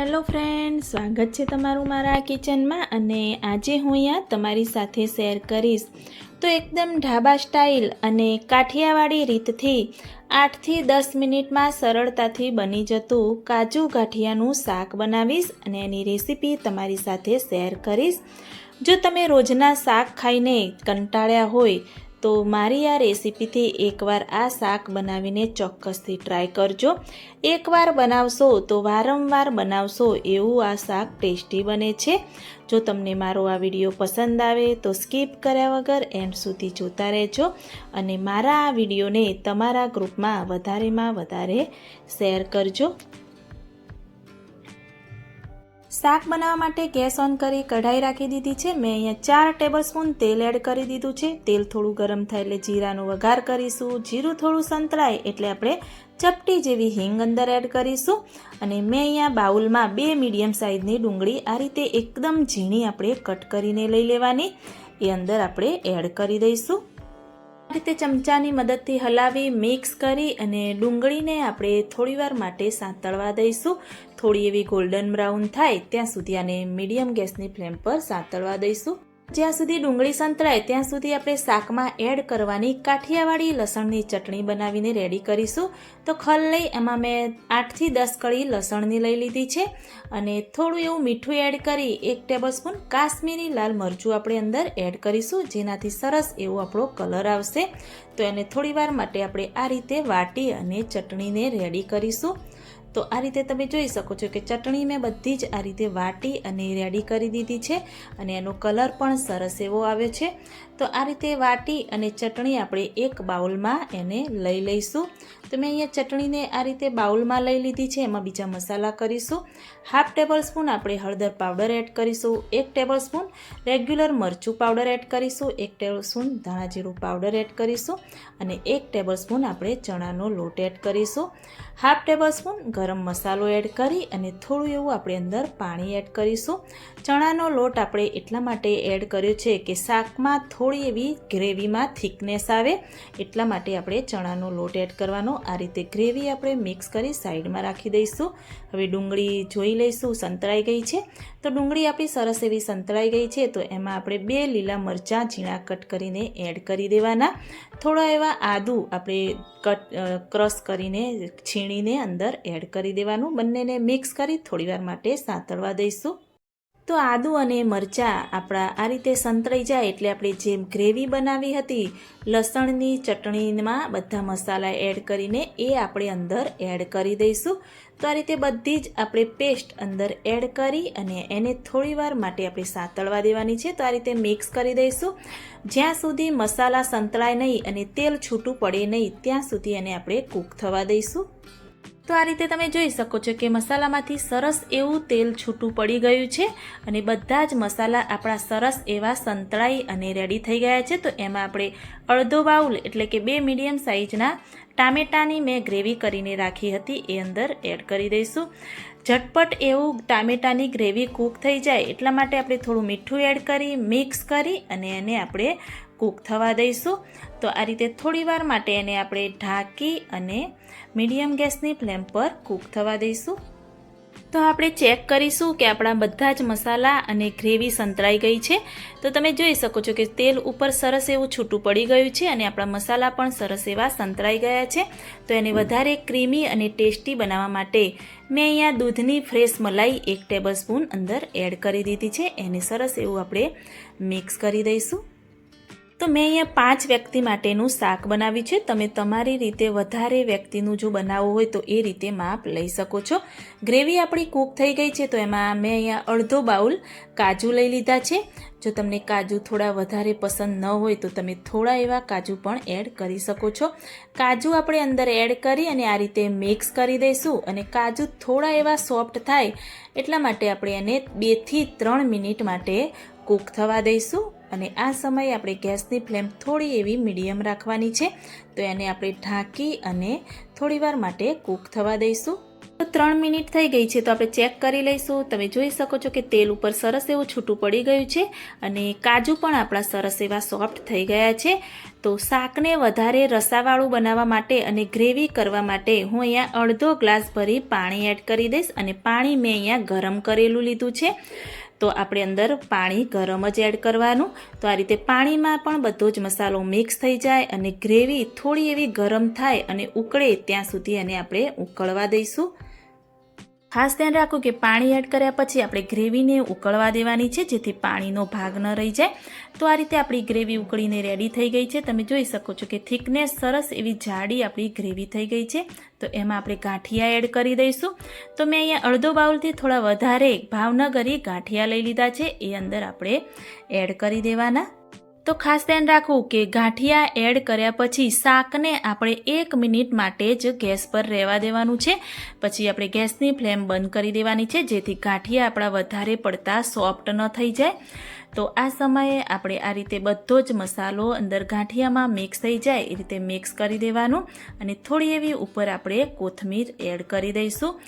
Hello friend સ્વાગત છે તમારું મારા કિચનમાં અને આજે હું અહીંયા તમારી સાથે શેર કરીશ. તો એકદમ ઢાબા સ્ટાઇલ અને કાઠિયાવાડી રીતથી આઠથી દસ મિનિટમાં સરળતાથી બની જતું કાજુ ગાંઠિયાનું શાક બનાવીશ અને એની રેસીપી તમારી સાથે શેર કરીશ. જો તમે રોજના શાક ખાઈને કંટાળ્યા હોય તો મારી આ રેસીપીથી એકવાર આ શાક બનાવીને ચોક્કસથી ટ્રાય કરજો. એકવાર બનાવશો તો વારંવાર બનાવશો એવું આ શાક ટેસ્ટી બને છે. જો તમને મારો આ વીડિયો પસંદ આવે તો સ્કીપ કર્યા વગર એન્ડ સુધી જોતા રહેજો અને મારા આ વિડીયોને તમારા ગ્રુપમાં વધારેમાં વધારે શેર કરજો. શાક બનાવવા માટે ગેસ ઓન કરી કઢાઈ રાખી દીધી છે. મેં અહીંયા ચાર ટેબલ સ્પૂન તેલ એડ કરી દીધું છે. તેલ થોડું ગરમ થાય એટલે જીરાનો વઘાર કરીશું. જીરું થોડું સંતળાય એટલે આપણે ચપટી જેવી હિંગ અંદર એડ કરીશું. અને મેં અહીંયા બાઉલમાં બે મીડિયમ સાઇઝની ડુંગળી આ રીતે એકદમ ઝીણી આપણે કટ કરીને લઈ લેવાની. એ અંદર આપણે એડ કરી દઈશું. રીતે ચમચાની મદદથી હલાવી મિક્સ કરી અને ડુંગળીને આપણે થોડીવાર માટે સાંતળવા દઈશું. થોડી એવી ગોલ્ડન બ્રાઉન થાય ત્યાં સુધી આને મીડિયમ ગેસની ફ્લેમ પર સાંતળવા દઈશું. જ્યાં સુધી ડુંગળી સંતળાય ત્યાં સુધી આપણે શાકમાં એડ કરવાની કાઠિયાવાડી લસણની ચટણી બનાવીને રેડી કરીશું. તો ખલ લઈ, એમાં મેં આઠથી દસ કળી લસણની લઈ લીધી છે. અને થોડું એવું મીઠું એડ કરી, એક ટેબલ સ્પૂન કાશ્મીરી લાલ મરચું આપણે અંદર એડ કરીશું, જેનાથી સરસ એવો આપણો કલર આવશે. તો એને થોડીવાર માટે આપણે આ રીતે વાટી અને ચટણીને રેડી કરીશું. તો આ રીતે તમે જોઈ શકો છો કે ચટણી મેં બધી જ આ રીતે વાટી અને રેડી કરી દીધી છે અને એનો કલર પણ સરસ એવો આવ્યો છે. તો આ રીતે વાટી અને ચટણી આપણે એક બાઉલમાં એને લઈ લઈશું. તો મેં અહીંયા ચટણીને આ રીતે બાઉલમાં લઈ લીધી છે. એમાં બીજા મસાલા કરીશું. હાફ ટેબલ સ્પૂન આપણે હળદર પાવડર એડ કરીશું. એક ટેબલ સ્પૂન રેગ્યુલર મરચું પાવડર એડ કરીશું. એક ટેબલ સ્પૂન ધાણા જીરું પાવડર એડ કરીશું. અને એક ટેબલ સ્પૂન આપણે ચણાનો લોટ એડ કરીશું. હાફ ટેબલ સ્પૂન ગરમ મસાલો એડ કરી અને થોડું એવું આપણે અંદર પાણી એડ કરીશું. ચણાનો લોટ આપણે એટલા માટે એડ કર્યો છે કે શાકમાં થોડી એવી ગ્રેવીમાં થિકનેસ આવે, એટલા માટે આપણે ચણાનો લોટ એડ કરવાનો. આ રીતે ગ્રેવી આપણે મિક્સ કરી સાઈડમાં રાખી દઈશું. હવે ડુંગળી જોઈ લઈશું, સંતળાઈ ગઈ છે. તો ડુંગળી આપણી સરસ એવી સંતળાઈ ગઈ છે, તો એમાં આપણે બે લીલા મરચાં ઝીણા કટ કરીને એડ કરી દેવાના. થોડા એવા આદુ આપણે કટ ક્રશ કરીને, છીણીને અંદર એડ કરી દેવાનું. બંનેને મિક્સ કરી થોડીવાર માટે સાંતળવા દઈશું. તો આદું અને મરચાં આપણા આ રીતે સંતળાઈ જાય એટલે આપણે જેમ ગ્રેવી બનાવી હતી, લસણની ચટણીમાં બધા મસાલા એડ કરીને એ આપણે અંદર એડ કરી દઈશું. તો આ રીતે બધી જ આપણે પેસ્ટ અંદર એડ કરી અને એને થોડીવાર માટે આપણે સાંતળવા દેવાની છે. તો આ રીતે મિક્સ કરી દઈશું. જ્યાં સુધી મસાલા સંતળાય નહીં અને તેલ છૂટું પડે નહીં, ત્યાં સુધી એને આપણે કૂક થવા દઈશું. તો આ રીતે તમે જોઈ શકો છો કે મસાલામાંથી સરસ એવું તેલ છૂટું પડી ગયું છે અને બધા જ મસાલા આપણા સરસ એવા સંતળાઈ અને રેડી થઈ ગયા છે. તો એમાં આપણે અડધો બાઉલ એટલે કે બે મીડિયમ સાઇઝના ટામેટાની મેં ગ્રેવી કરીને રાખી હતી એ અંદર એડ કરી દઈશું. ઝટપટ એવું ટામેટાની ગ્રેવી કૂક થઈ જાય એટલા માટે આપણે થોડું મીઠું એડ કરી મિક્સ કરી અને એને આપણે કૂક થવા દઈશું. તો આ રીતે થોડીવાર માટે એને આપણે ઢાંકી અને મીડિયમ ગેસની ફ્લેમ પર કૂક થવા દઈશું. તો આપણે ચેક કરીશું કે આપણા બધા જ મસાલા અને ગ્રેવી સંતળાઈ ગઈ છે. તો તમે જોઈ શકો છો કે તેલ ઉપર સરસ એવું છૂટું પડી ગયું છે અને આપણા મસાલા પણ સરસ એવા સંતળાઈ ગયા છે. તો એને વધારે ક્રીમી અને ટેસ્ટી બનાવવા માટે મેં અહીંયા દૂધની ફ્રેશ મલાઈ એક ટેબલ સ્પૂન અંદર એડ કરી દીધી છે. એને સરસ એવું આપણે મિક્સ કરી દઈશું. તો મેં અહીંયા પાંચ વ્યક્તિ માટેનું શાક બનાવ્યું છે. તમે તમારી રીતે વધારે વ્યક્તિનું જો બનાવવું હોય તો એ રીતે માપ લઈ શકો છો. ગ્રેવી આપણી કૂક થઈ ગઈ છે તો એમાં મેં અહીંયા અડધો બાઉલ કાજુ લઈ લીધા છે. જો તમને કાજુ થોડા વધારે પસંદ ન હોય તો તમે થોડા એવા કાજુ પણ એડ કરી શકો છો. કાજુ આપણે અંદર એડ કરી અને આ રીતે મિક્સ કરી દઈશું અને કાજુ થોડા એવા સોફ્ટ થાય એટલા માટે આપણે એને બેથી ત્રણ મિનિટ માટે કૂક થવા દઈશું. અને આ સમયે આપણે ગેસની ફ્લેમ થોડી એવી મીડિયમ રાખવાની છે. તો એને આપણે ઢાંકી અને થોડીવાર માટે કૂક થવા દઈશું. તો ત્રણ મિનિટ થઈ ગઈ છે, તો આપણે ચેક કરી લઈશું. તમે જોઈ શકો છો કે તેલ ઉપર સરસ એવું છૂટું પડી ગયું છે અને કાજુ પણ આપણા સરસ એવા સોફ્ટ થઈ ગયા છે. તો શાકને વધારે રસાવાળું બનાવવા માટે અને ગ્રેવી કરવા માટે હું અહીંયા અડધો ગ્લાસ ભરી પાણી એડ કરી દઈશ અને પાણી મેં અહીંયા ગરમ કરેલું લીધું છે. તો આપણે અંદર પાણી ગરમ જ એડ કરવાનું. તો આ રીતે પાણીમાં પણ બધો જ મસાલો મિક્સ થઈ જાય અને ગ્રેવી થોડી એવી ગરમ થાય અને ઉકળે ત્યાં સુધી એને આપણે ઉકળવા દઈશું. ખાસ ધ્યાન રાખો કે પાણી એડ કર્યા પછી આપણે ગ્રેવીને ઉકળવા દેવાની છે, જેથી પાણીનો ભાગ ન રહી જાય. તો આ રીતે આપણી ગ્રેવી ઉકળીને રેડી થઈ ગઈ છે. તમે જોઈ શકો છો કે થિકનેસ સરસ એવી જાડી આપણી ગ્રેવી થઈ ગઈ છે. તો એમાં આપણે ગાંઠિયા એડ કરી દઈશું. તો મેં અહીંયા અડધો બાઉલથી થોડા વધારે ભાવનગરી ગાંઠિયા લઈ લીધા છે. એ અંદર આપણે એડ કરી દેવાના. તો ખાસ ધ્યાન રાખવું કે ગાંઠિયા એડ કર્યા પછી શાકને આપણે એક મિનિટ માટે જ ગેસ પર રહેવા દેવાનું છે. પછી આપણે ગેસની ફ્લેમ બંધ કરી દેવાની છે, જેથી ગાંઠિયા આપણા વધારે પડતા સોફ્ટ ન થઈ જાય. તો આ સમયે આપણે આ રીતે બધો જ મસાલો અંદર ગાંઠિયામાં મિક્સ થઈ જાય, એ રીતે મિક્સ કરી દેવાનું. અને થોડી એવી ઉપર આપણે કોથમીર એડ કરી દઈશું.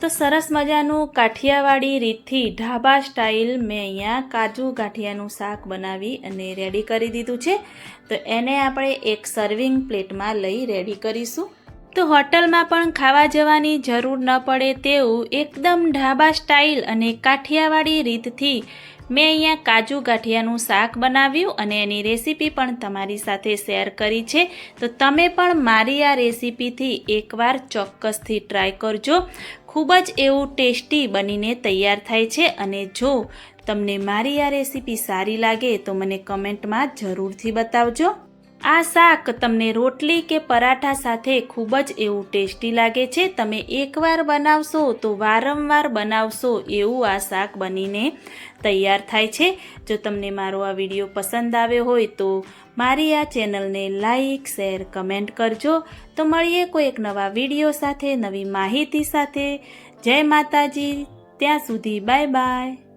તો સરસ મજાનું કાઠિયાવાડી રીતથી ઢાબા સ્ટાઇલ મેં અહીંયા કાજુ ગાંઠિયાનું શાક બનાવી અને રેડી કરી દીધું છે. તો એને આપણે એક સર્વિંગ પ્લેટમાં લઈ રેડી કરીશું. તો હોટલમાં પણ ખાવા જવાની જરૂર ન પડે તેવું એકદમ ઢાબા સ્ટાઇલ અને કાઠિયાવાડી રીતથી મેં અહીંયા કાજુ ગાંઠિયાનું શાક બનાવ્યું અને એની રેસીપી પણ તમારી સાથે શેર કરી છે. તો તમે પણ મારી આ રેસીપીથી એકવાર ચોક્કસથી ટ્રાય કરજો. ખૂબ જ એવું ટેસ્ટી બનીને તૈયાર થાય છે અને જો તમને મારી આ રેસીપી સારી લાગે તો મને કમેન્ટમાં જરૂરથી બતાવજો. આ શાક તમને રોટલી કે પરાઠા સાથે ખૂબ જ એવું ટેસ્ટી લાગે છે. તમે એકવાર બનાવશો તો વારંવાર બનાવશો એવું આ શાક બનીને તૈયાર થાય છે. જો તમને મારો આ વીડિયો પસંદ આવ્યો હોય તો મારી આ ચેનલને લાઈક, શેર, કમેન્ટ કરજો. તો મળીએ કોઈ એક નવા વીડિયો સાથે, નવી માહિતી સાથે. જય માતાજી. ત્યાં સુધી બાય બાય.